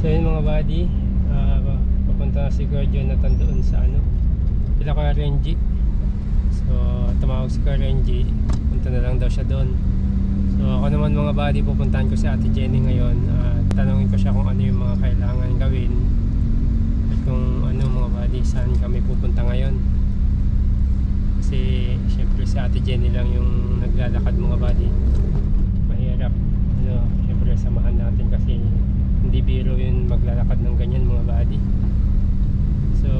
So yun mga buddy, ah, papunta na si Kuya Jonathan doon sa ano, sila Kuya Renji. So tumawag si Kuya Renji, punta na lang daw siya doon. So ako naman mga buddy, pupuntahan ko si Ate Jenny ngayon. at tanungin ko siya kung ano yung mga kailangan gawin. At kung ano mga buddy, saan kami pupunta ngayon. Kasi syempre si Ate Jenny lang yung naglalakad mga buddy. Mahirap. Ano, syempre samahan natin kasi hindi biro yun maglalakad ng ganyan mga buddy. So,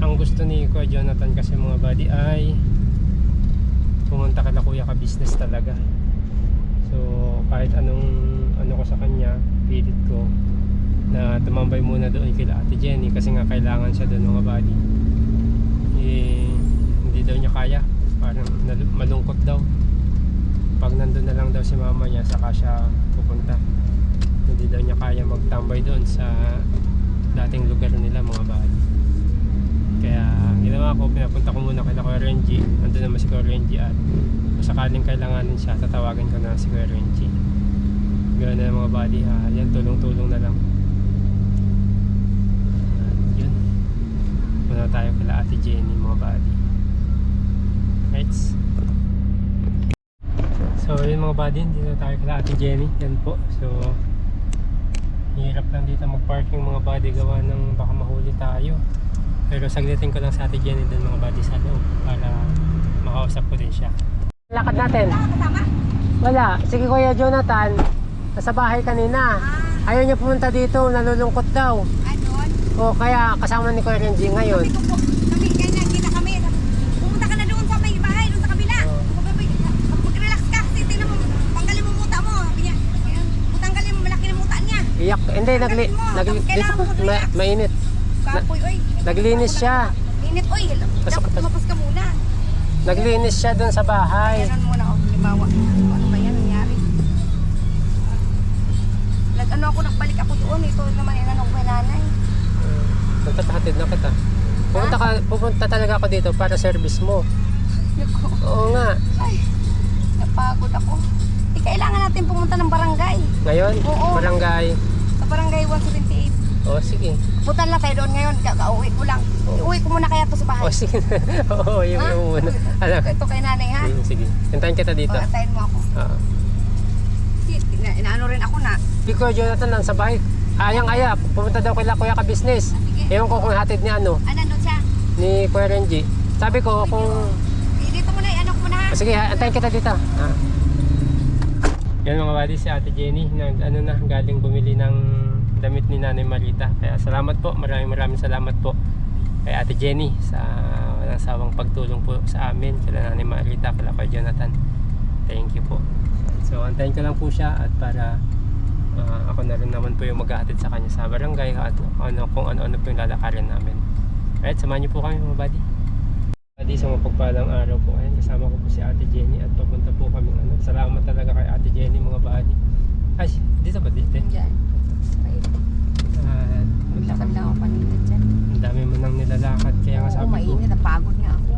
ang gusto ni Kuya Jonathan kasi mga buddy ay pumunta ka na kuya ka business talaga. So, kahit anong ano ko sa kanya, pilit ko na tumambay muna doon kila Ate Jenny kasi nga kailangan siya doon mga buddy. Eh, hindi daw niya kaya. Parang malungkot daw. Pag nandun na lang daw si mama niya, saka siya pupunta. Hindi daw niya kaya magtambay doon sa dating lugar nila mga buddy. Kaya ang ginawa ko, pinapunta ko muna kay Kuya Renji. Nandun naman si Kuya Renji at sakaling kailanganin siya, tatawagan ko na si Kuya Renji. Ganoon na mga buddy ha. Yan, tulong-tulong na lang. At yun. Muna tayo kila Ate Jenny mga buddy. Right? So yun mga buddy, dito tayo kila Ate Jenny. Yan po. So hirap lang dito mag-parking mga buddy gawa ng baka mahuli tayo. Pero saglitin ko lang sa Ate Jenny dun mga buddy sa loob para makausap ko din siya. Lakad natin. Wala. Sige Kuya Jonathan, nasa bahay kanina. Ayaw niya pumunta dito, nalulungkot daw. Anon, O kaya kasama ni Kuya Renji ngayon. kami po, kami, kaya kita kami. Pumunta ka na doon sa may bahay, doon sa kabila. Oo. Mag- Mag-relax ka kasi tingnan mo, tanggalin mo muta mo. Sabi niya, ayan, tanggalin mo, malaki na muta niya. Iyak. Hindi, nagli, nagli, Kailangan mo ma, mainit. Oy. naglinis siya. Init, oy. Dapat lumabas ka muna. Naglinis siya doon sa bahay. Ganun muna, oh, limawa. Ano ba yan nangyari? Nag ano ako, nagbalik ako doon. Ito naman yung ano ko kay nanay. Nagtathatid na kita. Pupunta, ka, pupunta talaga ako dito para service mo. Naku, Oo nga. ay, napagod ako. Di kailangan natin pumunta ng barangay. Ngayon, Oo. barangay. Barangay 178. O sige. Putan lang tayo doon ngayon. Kauwi ko lang. Oo. Uwi ko muna kaya to sa bahay. O sige. Oo, yung Ha? muna. Alam. Ito kay nanay ha. Hmm, sige. Hintayin kita dito. O, antayin mo ako. Oo. Si- ina- Inaano rin ako na. Kuya Jonathan lang sa bahay. Ayang aya, pumunta daw kay Kuya ka business. Sige. Ewan ko kung hatid ni ano, Ah, nandun siya. ni Kuya Renji. Sabi ko kung Dito muna, ano ko muna ha. Ah, Sige, antayin kita dito. Ah. Yan mga buddy, si Ate Jenny, nag, ano na, galing bumili ng damit ni Nanay Marita. Kaya salamat po, maraming maraming salamat po kay Ate Jenny sa walang sawang pagtulong po sa amin, kila Nanay Marita, kila kay Jonathan. Thank you po. So, antayin ko lang po siya at para ah, ako na rin naman po yung maghahatid sa kanya sa barangay at ano, kung ano-ano po yung lalakarin namin. Alright, samahan niyo po kami mga buddy. Adi sa mapagpalang araw po ayun kasama ko po si Ate Jenny at papunta salamat talaga kay Ate Jenny mga buddy ay dito ba dito Diyan. Ay, at Maglakad lang ako kanina dyan. ang dami mo nang nilalakad kaya nga sabi ko mainit. Napagod nga ako.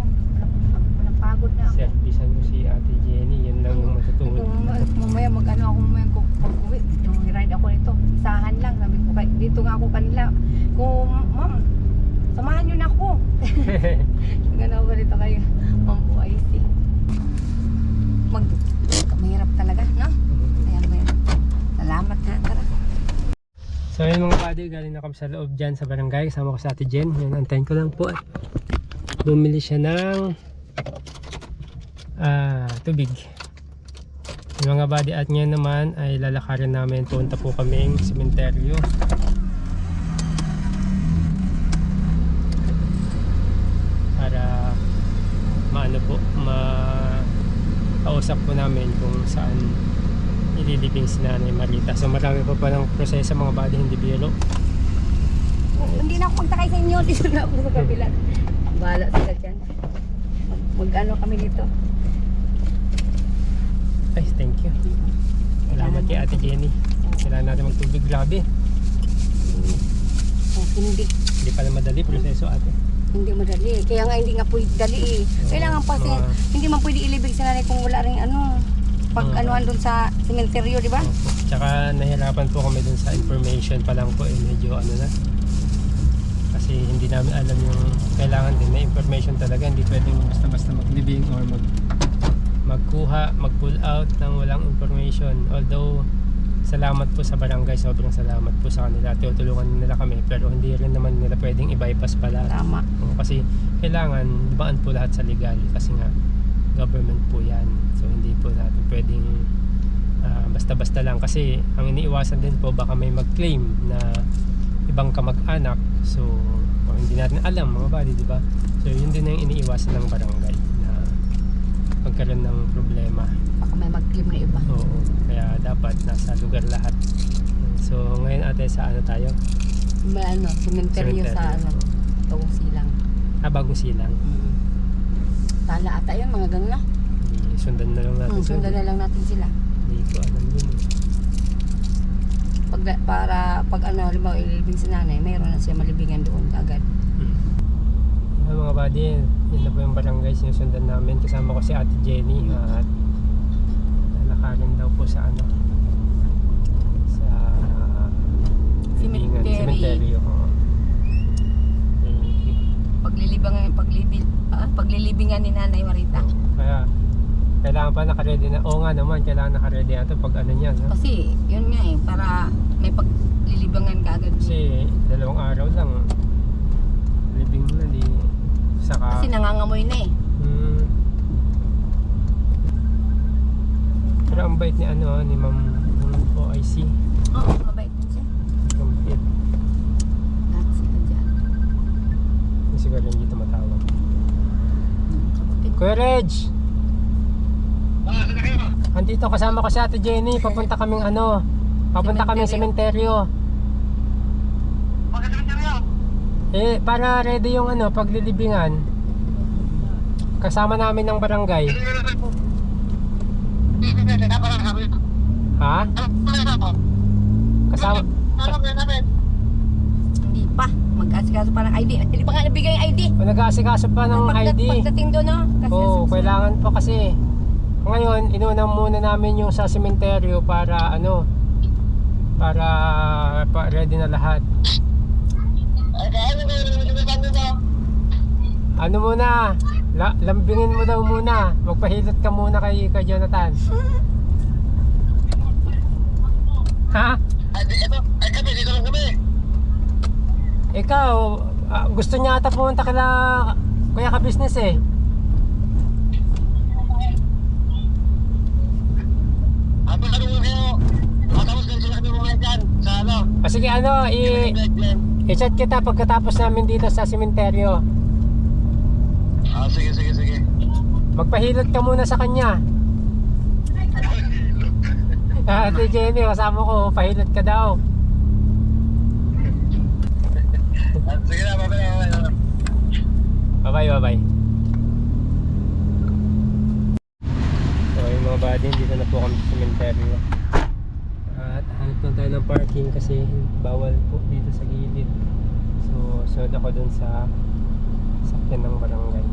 Napagod na ako. servisan ko si Ate Jenny yan lang yung matutunan Kung ma- mamaya mag-ano ako mamaya kung pag-uwi. Yung ride ako nito. Isahan lang. Sabi ko, kay- dito nga ako kanila. Kung, ma'am, samahan niyo na ako. Ganaw ba dito kayo? Ma'am po, I see. Mag, mahirap talaga, no? Ayan ba yan? Salamat ha, tara. so yun mga buddy galing na kami sa loob dyan sa barangay. Kasama ko sa Ate Jen. Yan antayin ko lang po at bumili siya ng ah, tubig. Yung mga buddy at ngayon naman ay lalakarin namin. Punta po kaming sementeryo. Para maano po ma kausap po namin kung saan ililibing si Nanay Marita so marami pa pa ng proseso mga buddy hindi biro hindi na ako magtakay sa inyo. Dito na ako sa kabila. Bahala sila dyan. Mag, mag-ano kami dito. ay thank you salamat kay Ate Jenny kailangan natin magtubig grabe Oh, hindi. hindi pala madali proseso ate Hindi madali. Kaya nga hindi nga pwede dali eh. Kailangan pa kasi, Mga- hindi man pwede ilibig sa nanay kung wala rin ano. pag Oo. anuan doon sa sementeryo, di ba? Opo. Tsaka nahirapan po kami dun sa information pa lang po eh medyo ano na. Kasi hindi namin alam yung kailangan din na information talaga. Hindi pwedeng basta-basta maglibing or mag magkuha, mag-pull out ng walang information. Although salamat po sa barangay, sobrang salamat po sa kanila. Tutulungan nila kami pero hindi rin naman nila pwedeng i-bypass pala. Tama. Kasi kailangan dibaan po lahat sa legal kasi nga government po yan. So hindi po natin pwedeng ah, basta-basta lang kasi ang iniiwasan din po baka may mag-claim na ibang kamag-anak. So o hindi natin alam mga body, di ba? So yun din ang iniiwasan ng barangay na magkaroon ng problema. May mag-claim na iba. Oo, kaya dapat nasa lugar lahat. So ngayon ate sa ano tayo? May ano, sementeryo sa ano, Cemetery. Tawong Silang. Ah, bagong silang. Mm. Tala ata yun, mga gang na. Hindi, Sundan na lang natin. Hmm, sundan na lang natin sila. Hindi ko alam dun eh. Pag, para pag ano, halimbawa ililibing si nanay, mayroon na siya malibingan doon agad. Hmm. mga buddy, yun na po yung barangay sinusundan namin. Kasama ko si Ate Jenny at nalakarin daw po sa ano sa Cemetery. cemetery. you. Paglilibang, paglibil, ah, paglilibingan ni nanay Marita. Kaya kailangan pa naka-ready na. Oo nga naman, kailangan naka-ready na ito pag ano niyan. No? Kasi, yun nga eh, para may paglilibangan ka agad. Kasi dalawang araw lang living na di saka Kasi nangangamoy na eh. Hmm. Pero ang bait ni ano, ni Ma'am OIC. Oo, mabait din siya. Ang bait. Lahat sila dyan. Siguro hindi tumatawag. Hmm. Kuya Reg! Andito kasama ko si Ate Jenny. Papunta kaming ano, papunta kaming sementeryo. Eh, para ready yung ano, paglilibingan. Kasama namin ng barangay. Ha? Kasama, Hindi pa. Mag-asikaso pa ng ID. Hindi pa nga nabigay yung ID. O, nag-aasikaso pa ng Pagdat- ID. Pagdating doon, no? Kasi Oo, asusunod. kailangan pa kasi. Ngayon, inuna muna namin yung sa sementeryo para ano, para pa, ready na lahat. Ano muna, la, lambingin mo daw muna. Magpahilot ka muna kay, kay Jonathan. Ha? Ikaw, ah, gusto niya ata pumunta kala kuya ka business eh. O sige ano, i- i-chat kita pagkatapos namin dito sa sementeryo. Ah, sige, sige, sige. Magpahilot ka muna sa kanya. Ah, Ate Jenny, kasama ko, pahilot ka daw. Ah, sige na, babay. Bye-bye, bye-bye. So, yung mga buddy, dito na po kami sa cemetery. At hanap lang tayo ng parking kasi bawal po dito sa gilid. So, sunod ako dun sa sakyan ng barangay.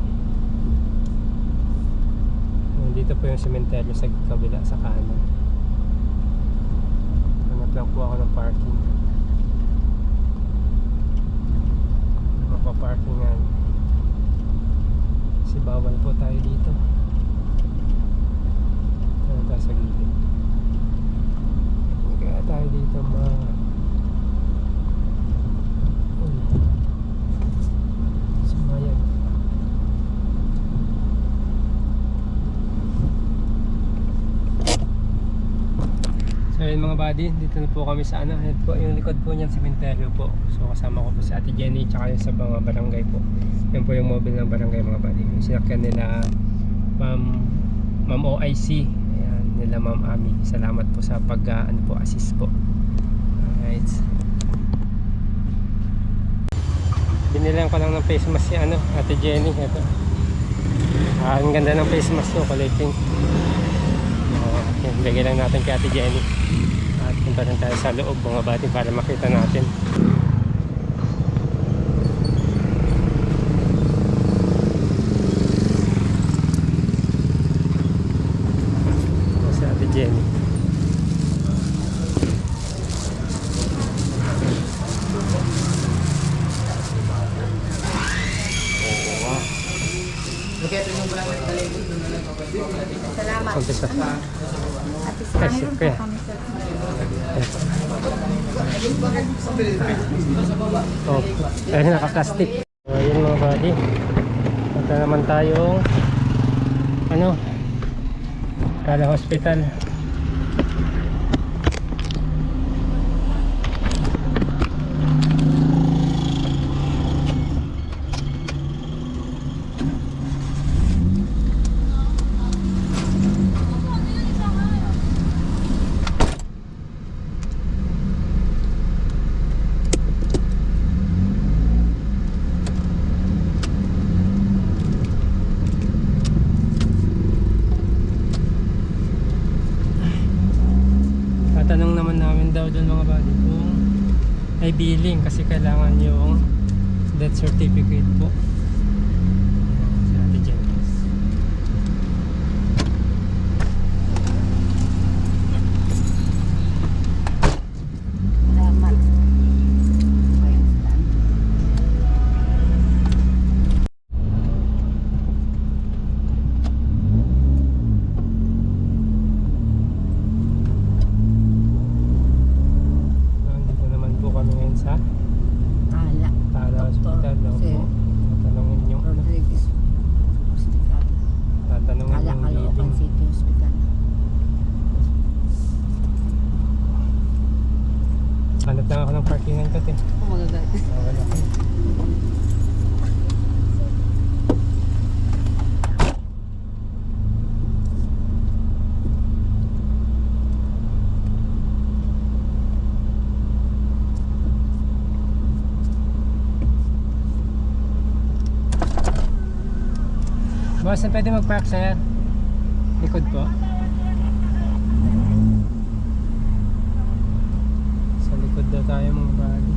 Dito po yung cemetery sa kabila sa kanan. Hanap lang po ako ng parking. Mapaparkingan. Kasi bawal po tayo dito. Ano tayo sa gilid. Kaya tayo dito ma... Uy. Sumayag. So buddy, dito na po kami sa ano, ito po yung likod po niyan sementeryo po. So kasama ko po si Ate Jenny tsaka yung sa mga barangay po. Yan po yung mobile ng barangay mga buddy. Yung sinakyan nila Ma'am Ma'am OIC. Ayan, nila Ma'am Ami. Salamat po sa pag ah, ano po assist po. Alright. Binilang ko lang ng face mask si ano, Ate Jenny. Ito. Ah, ang ganda ng face mask kulay pink. Uh, yan, lagay lang natin kay Ate Jenny. Punta rin tayo sa loob mga bati para makita natin. Ano sabi Jenny. Salamat. Salamat. Salamat. Salamat. Salamat. Salamat. Salamat. Salamat. Salamat. Oh, ayun naka-plastic. So, ayun mga buddy. Punta naman tayong ano? Kala Hospital. Tatanong naman namin daw doon mga buddy kung ay billing kasi kailangan yung death certificate po. Si Ate Janice. Salamat. Nandito naman po kami ngayon sa Ala. Tala Hospital. Daw Jose po. Tatanungin yung ano. Rodriguez Hospital. Tatanungin Ala yung Caloocan billing. City Hospital. Hanap lang ako ng parkingan ko, te. Oh, magagalit. Ah, wala ko. Boss, saan pwede mag-park sir? Likod po. Sa likod daw tayo mga bali.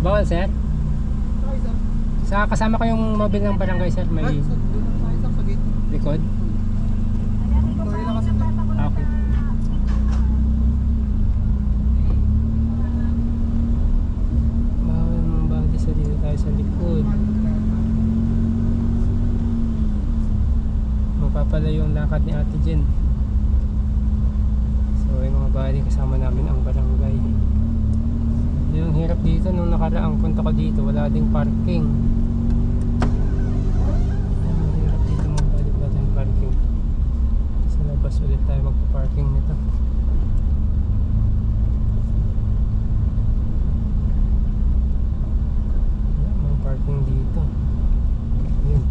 Ay, bawal. Sir? Sa kasama ko yung mobile ng barangay, sir. May likod? Ah, Okay. Bawal mga bagay sa dito tayo sa likod. Mapapalayo yung lakad ni Ate Jen. So yung mga bali kasama namin ang barangay. Yung hirap dito nung nakaraang punta ko dito, wala ding parking. Ang hirap dito mga bali, wala tayong parking. Sa labas ulit tayo magpa-parking nito. Wala mga parking dito. Yun.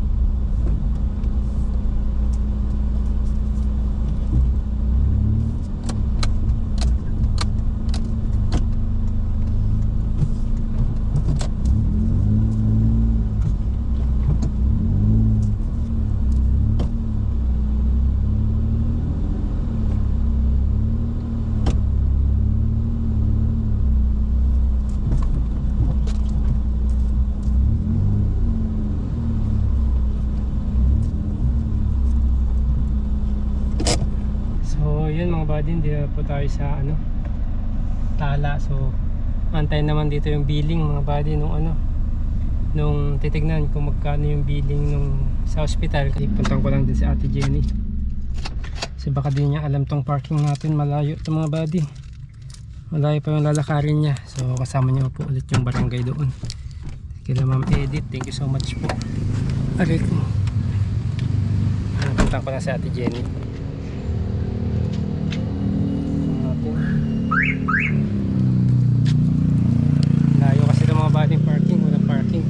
So, yun mga buddy, hindi na po tayo sa ano, tala. So, antayin naman dito yung billing mga buddy nung ano, nung titignan kung magkano yung billing nung sa hospital. Kasi puntang ko lang din si Ate Jenny. Kasi baka di niya alam tong parking natin, malayo to mga buddy. Malayo pa yung lalakarin niya. So, kasama niyo po ulit yung barangay doon. Kila Ma'am Edith, thank you so much po. Aray ko. Puntang ko na si Ate Jenny. natin. Layo kasi ng mga bading parking, walang parking.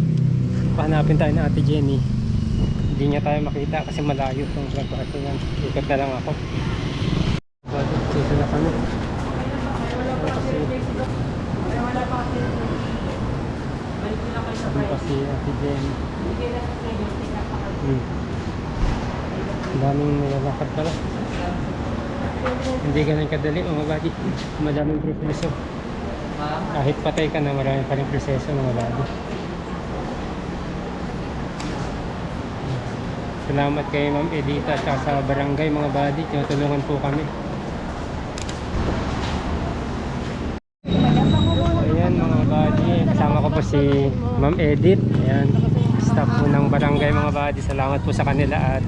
Pahanapin tayo ng Ate Jenny. Hindi niya tayo makita kasi malayo itong parkingan. Ikot na lang ako. Dito na kami. Ano kasi- Ate Jen. Hmm. Daming nilalakad pala. Hindi ganun kadali mga buddy. Madaming proseso. Kahit patay ka na, marami pa rin proseso mga buddy. Salamat kay Ma'am Edita at sa barangay mga buddy. Tinutulungan po kami. Ayan mga buddy. Kasama ko po si Ma'am Edith. Ayan. Staff po ng barangay mga buddy. Salamat po sa kanila at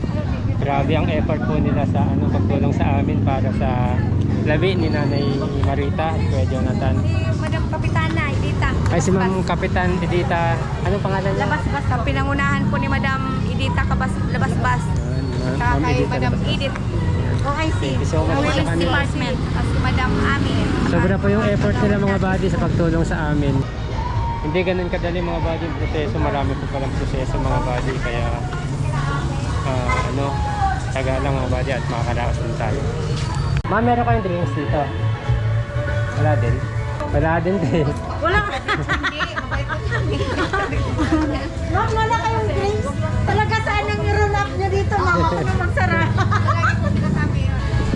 grabe ang effort po nila sa ano pagtulong sa amin para sa labi ni Nanay Marita at Kuya Jonathan. Madam Kapitana, Edita. Ay si Ma'am Kapitan Edita. Anong pangalan niya? Labas-bas. Sa pinangunahan po ni Madam Edita Kabas, Labas-bas. Saka kay Madam. Edith. OIC. Thank you so much po sa OIC kanila. Department. At si Madam Amin. Sobra po yung effort nila mga buddy sa pagtulong sa amin. Hindi ganun kadali mga buddy yung proseso. Marami po palang proseso mga buddy. Kaya ah, ano, taga lang mga buddy at makakaraos din tayo. Ma'am, meron kayong drinks dito? Wala din? Wala din din. Wala ka. Ma'am, wala kayong drinks? Talaga saan ang i-roll up nyo dito? Ma'am, ako na magsara.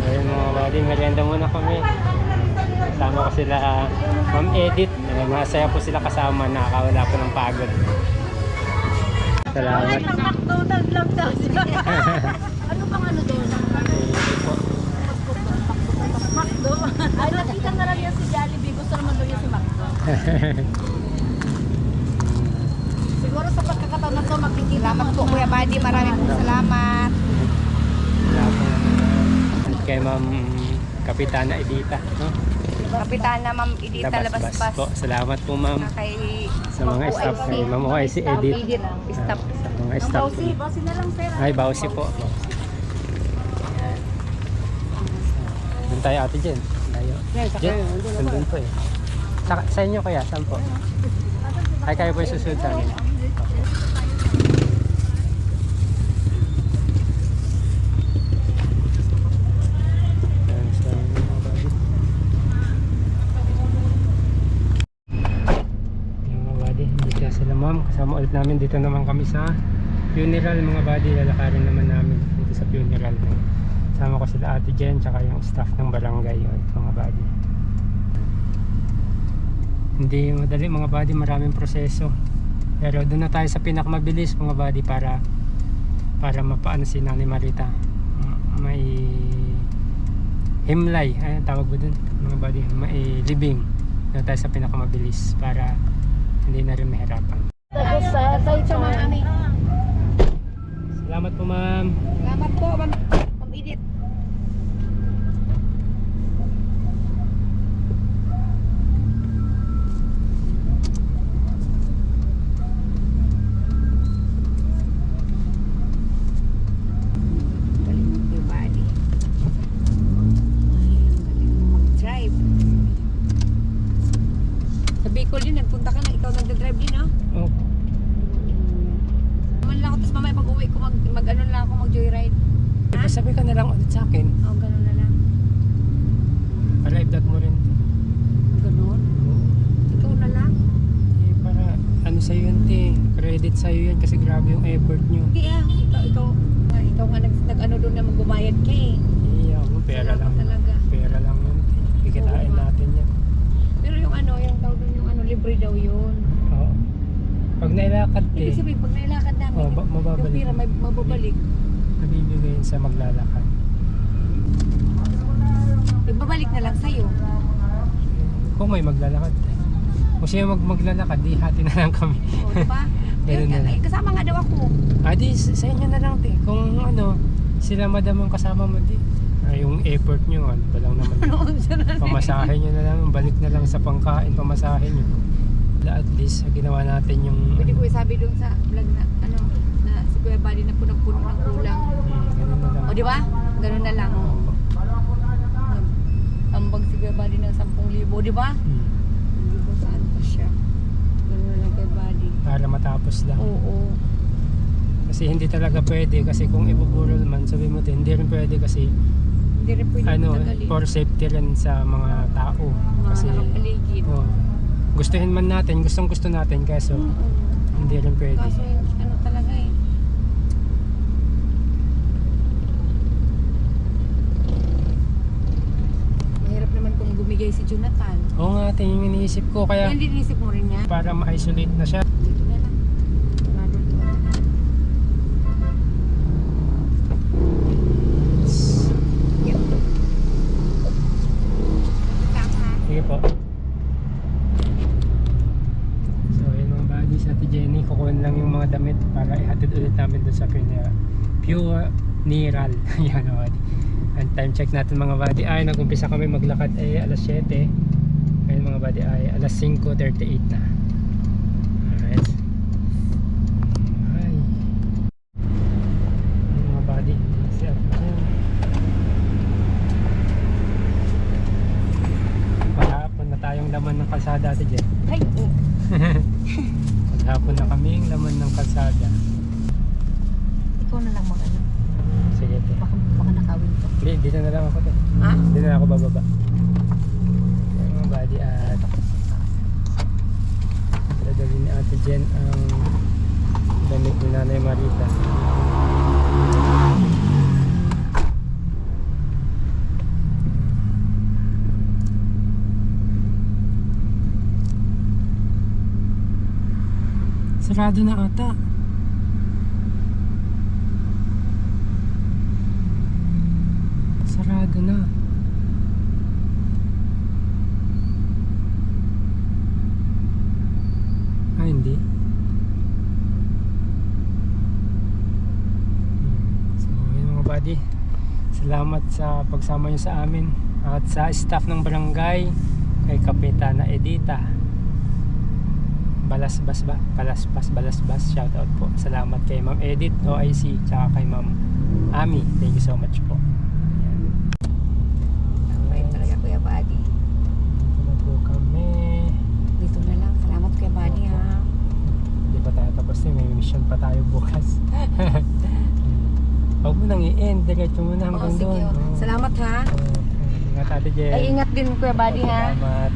Ayun mga buddy, merienda muna kami. Kasama ko sila ah, Ma'am Edith. Eh, Masaya po sila kasama. Nakakawala po ng pagod. Salamat. McDonald's lang daw ano pang ano doon? Macdo. Ay, nakita na lang yan si Jollibee. Gusto naman daw yan si Macdo. Siguro sa pagkakataon na to, makikita Salamat po, Kuya Buddy. Maraming po salamat. Kay Ma'am Kapitana Edita. No? Kapitana, Ma'am Edita Labas-bas Labas-bas. po. Salamat po ma'am Kay sa mga staff kay Ma'am OIC Edit. Edit. Staff. Sa mga staff. Bausi, bausi na lang, sir. Ay, Bausi po. Doon tayo ate Jen. Layo. Jen, nandun po eh. Sa, sa inyo kaya, saan po? Ay, kayo po yung susunod sa amin. Ayan, sa mga buddy. Yung mga buddy, dito na sila ulit namin dito naman kami sa funeral mga buddy. Lalakarin naman namin dito sa funeral. Kasama ko sila ate Jen tsaka yung staff ng barangay yun, mga buddy. Hindi madali mga buddy, maraming proseso. Pero doon na tayo sa pinakamabilis mga buddy para para mapaano si Nani Marita. May himlay, ay tawag ba dun mga buddy, may libing. Doon tayo sa pinakamabilis para hindi na rin mahirapan. Sa tayo amin. Salamat po ma'am. Salamat po, Ma'am Ma'am Edith. Galing mo, Kuya Buddy. Ay, ang galing mo mag-drive. Sa Bicol din, nagpunta ka na. Ikaw nagda-drive din, no? Oh, Man lang ako, tapos mamaya pag uwi ko, mag, mag ano lang ako, mag-joyride. diba sabi ka na lang ulit sa akin. Oo, oh, ganun na lang. Para i-vlog mo rin. Ganun? Oo. Ikaw na lang? Eh, para ano sa'yo yun, te. Credit sa'yo yan kasi grabe yung effort nyo. Ah, ikaw, ikaw, ah, ikaw nga nag, nag ano doon na magbubayad ka eh. Iya, ako, pera Salamat lang. talaga. Pera lang yun, te. Kikitain Oo nga. natin yan. Pero yung ano, yung tawag doon yung ano, libre daw yun. Oo. Pag nailakad, te, Ibig sabihin, pag nailakad namin, Oh, ba- yung, mababalik. yung pira may mababalik. nabibigay sa maglalakad. Ibabalik na lang sa'yo. Kung may maglalakad. Kung siya mag maglalakad, di hati na lang kami. O, di ba? Ganun na lang. kasama nga daw ako. Ah, di, sa inyo na lang, te. Kung ano, sila madam ang kasama mo, di. Ah, yung effort nyo, ano ba lang naman. Pamasahe nyo na lang, balik na lang sa pangkain, pamasahe nyo. At least, ginawa natin yung... Pwede ano, ko sabi doon sa vlog na, ano, na si Kuya Buddy na punong-puno ng kulang. hmm, ganun na lang. O, di ba? Ganun na lang. Ambag si Kuya Buddy ng 10,000, di ba? Hmm, Hindi ko saan pa siya. Ganun lang kay Buddy. para matapos lang. Oo. Kasi hindi talaga pwede, kasi kung ibuburol man, sabi mo din, hindi rin pwede kasi Hindi rin pwede ano, tagalin. for safety rin sa mga tao. Mga Kasi, nakapaligid. oh, gustuhin man natin, gustong gusto natin, kaso Oo. Hindi rin pwede. Kaso yung ano talaga eh. Mahirap naman bumigay si Jonathan. Oo nga, ate, yung iniisip ko. Kaya Yan din inisip mo rin niya. para ma-isolate na siya. Dito na lang. Sigurado to. Yep. Tama. Sige po. So, yun mga buddy sa Ate Jenny. Kukunin lang yung mga damit para ihatid ulit namin doon sa Pure, pure Niral. Yan mga buddy. And time check natin mga buddy. Ay, nag-umpisa kami maglakad ay alas 7. Ngayon mga buddy ay alas 5.38 na. Alright. Ay. Mga buddy. Si. Maghapon na tayong laman ng kalsada ate Jen. Ay, oh. Maghapon na kaming laman ng kalsada. ikaw na lang. Sige te. Baka, baka nakawin to. Hindi, dito na lang ako te. Ha? Dito na ako bababa. Ayan mga buddy at dadali ni ate Jen ang damit ni nanay Marita. Sarado na ata. Sarado na. Ah, hindi. Hmm. So, yun mga buddy. Salamat sa pagsama nyo sa amin at sa staff ng barangay kay Kapitana Edita. Balasbas ba? Balaspas, balasbas. Shoutout po. Salamat kay Ma'am Edit, OIC, tsaka kay Ma'am Ami. Thank you so much po. Bait talaga Kuya Buddy. Dito na po kami. Dito na lang. Salamat Kuya Buddy ha. Hindi pa tayo tapos din. May mission pa tayo bukas. Huwag mo nang i-end. Diretso mo na Oo, hanggang sige. doon. oh. Oo. Salamat ha. Oo. Ingat Ate Jen. Ay, ingat din Kuya Buddy ha. Salamat.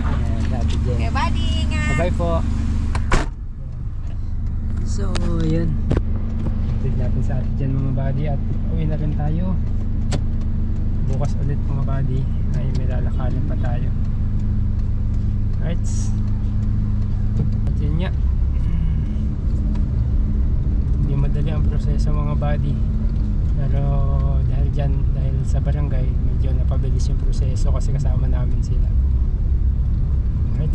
Ayan, Ate Jen. Kuya Buddy, ingat. Bye-bye po. So, yun. Tignan natin sa Ate Jen mga buddy at uwi na rin tayo. Bukas ulit mga buddy ay may lalakarin pa tayo. Alright. At yun nga madali ang proseso mga buddy pero dahil dyan dahil sa barangay medyo napabilis yung proseso kasi kasama namin sila. Alright